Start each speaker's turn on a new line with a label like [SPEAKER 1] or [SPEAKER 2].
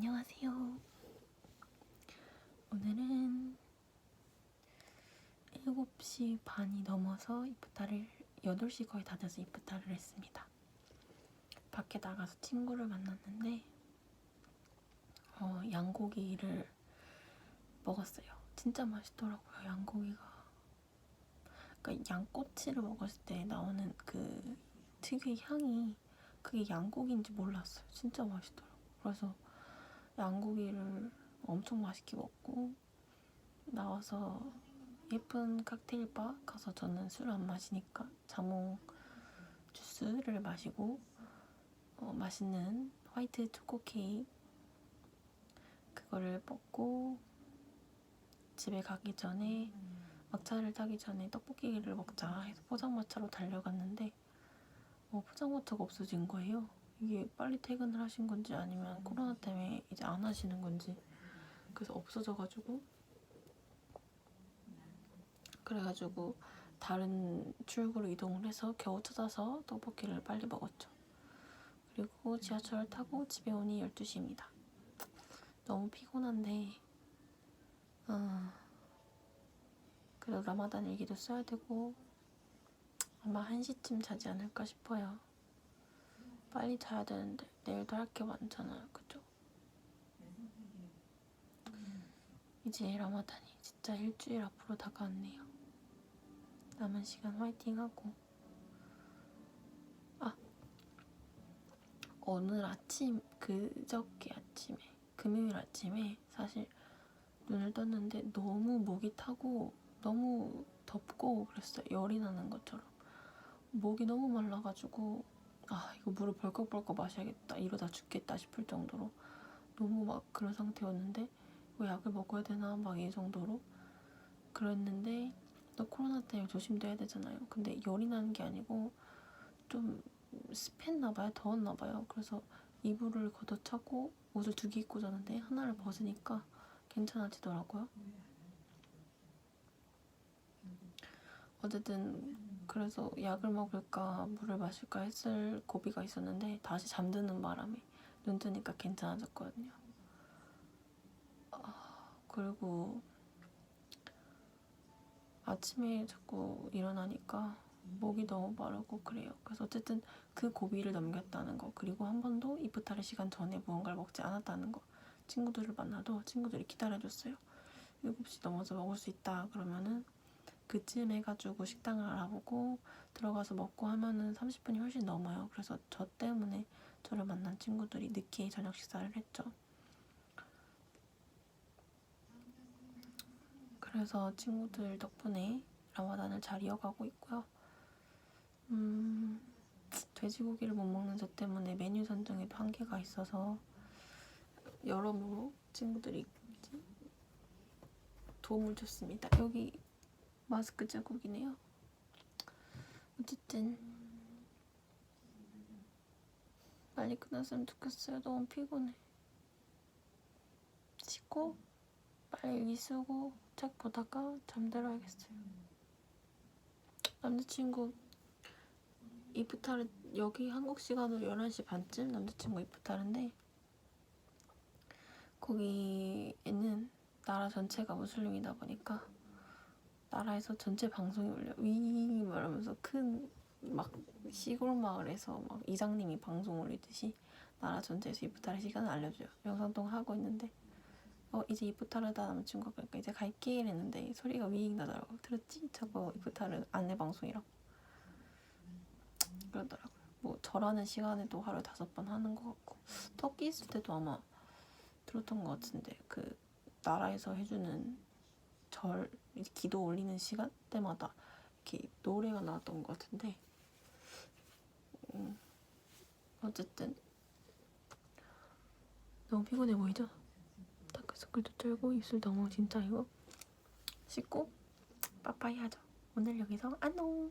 [SPEAKER 1] 안녕하세요. 오늘은 7시 반이 넘어서 이프타를 8시 거의 다 돼서 이프타를 했습니다. 밖에 나가서 친구를 만났는데 어, 양고기를 먹었어요. 진짜 맛있더라고요. 양고기가. 그러니까 양꼬치를 먹었을 때 나오는 그 특유의 향이 그게 양고기인지 몰랐어요. 진짜 맛있더라고요. 그래서 양고기를 엄청 맛있게 먹고 나와서 예쁜 칵테일 바 가서 저는 술 안 마시니까 자몽 주스를 마시고 어, 맛있는 화이트 초코 케이크 그거를 먹고 집에 가기 전에 막차를 타기 전에 떡볶이를 먹자 해서 포장마차로 달려갔는데 어, 포장마차가 없어진 거예요. 이게 빨리 퇴근을 하신 건지 아니면 코로나 때문에 이제 안 하시는 건지 그래서 없어져가지고 그래가지고 다른 출구로 이동을 해서 겨우 찾아서 떡볶이를 빨리 먹었죠. 그리고 지하철을 타고 집에 오니 12시입니다. 너무 피곤한데 어, 그래도 라마단 일기도 써야 되고 아마 1시쯤 자지 않을까 싶어요. 빨리 자야 되는데 내일도 할 게 많잖아요. 그죠? 이제 라마단이 진짜 일주일 앞으로 다가왔네요. 남은 시간 화이팅하고 아 오늘 아침 그저께 아침에 금요일 아침에 사실 눈을 떴는데 너무 목이 타고 너무 덥고 그랬어요. 열이 나는 것처럼 목이 너무 말라가지고 아 이거 물을 벌컥벌컥 마셔야겠다 이러다 죽겠다 싶을 정도로 너무 막 그런 상태였는데 왜 약을 먹어야 되나 막 이 정도로 그랬는데 또 코로나 때문에 조심돼야 되잖아요. 근데 열이 나는 게 아니고 좀 습했나 봐요. 더웠나 봐요. 그래서 이불을 걷어차고 옷을 두 개 입고 자는데 하나를 벗으니까 괜찮아지더라고요. 어쨌든 그래서 약을 먹을까 물을 마실까 했을 고비가 있었는데 다시 잠드는 바람에 눈 뜨니까 괜찮아졌거든요. 아, 그리고 아침에 자꾸 일어나니까 목이 너무 마르고 그래요. 그래서 어쨌든 그 고비를 넘겼다는 거 그리고 한 번도 이프타르 시간 전에 무언가를 먹지 않았다는 거 친구들을 만나도 친구들이 기다려줬어요. 7시 넘어서 먹을 수 있다 그러면은 그쯤 해가지고 식당을 알아보고 들어가서 먹고 하면은 30분이 훨씬 넘어요. 그래서 저 때문에 저를 만난 친구들이 늦게 저녁 식사를 했죠. 그래서 친구들 덕분에 라마단을 잘 이어가고 있고요. 음, 돼지고기를 못 먹는 저 때문에 메뉴 선정에도 한계가 있어서 여러모로 친구들이 도움을 줬습니다. 여기 마스크 자국이네요. 어쨌든 빨리 끝났으면 좋겠어요. 너무 피곤해. 씻고 빨리 일기 쓰고 책 보다가 잠들어야겠어요. 남자친구 이프타르 여기 한국 시간으로 11시 반쯤 남자친구 이프타르인데 거기에는 나라 전체가 무슬림이다 보니까 나라에서 전체 방송이 울려 위 말하면서 큰 막 시골 마을에서 막 이장님이 방송 올리듯이 나라 전체에서 이프타르 시간을 알려줘요. 영상통화 하고 있는데 어 이제 이프타르다 남자친구가 그러니까 이제 갈게 이랬는데 소리가 윙 나더라고. 들었지? 저거 이프타르 안내 방송이라고 그러더라고요. 뭐 절하는 시간에도 하루 다섯 번 하는 것 같고 터키 있을 때도 아마 들었던 것 같은데 그 나라에서 해주는 절 기도 올리는 시간 때마다 이렇게 노래가 나왔던 것 같은데 음, 어쨌든 너무 피곤해 보이죠? 다크서클도 쩔고 입술 너무 진짜 이거 씻고 빠빠이 하죠. 오늘 여기서 안녕.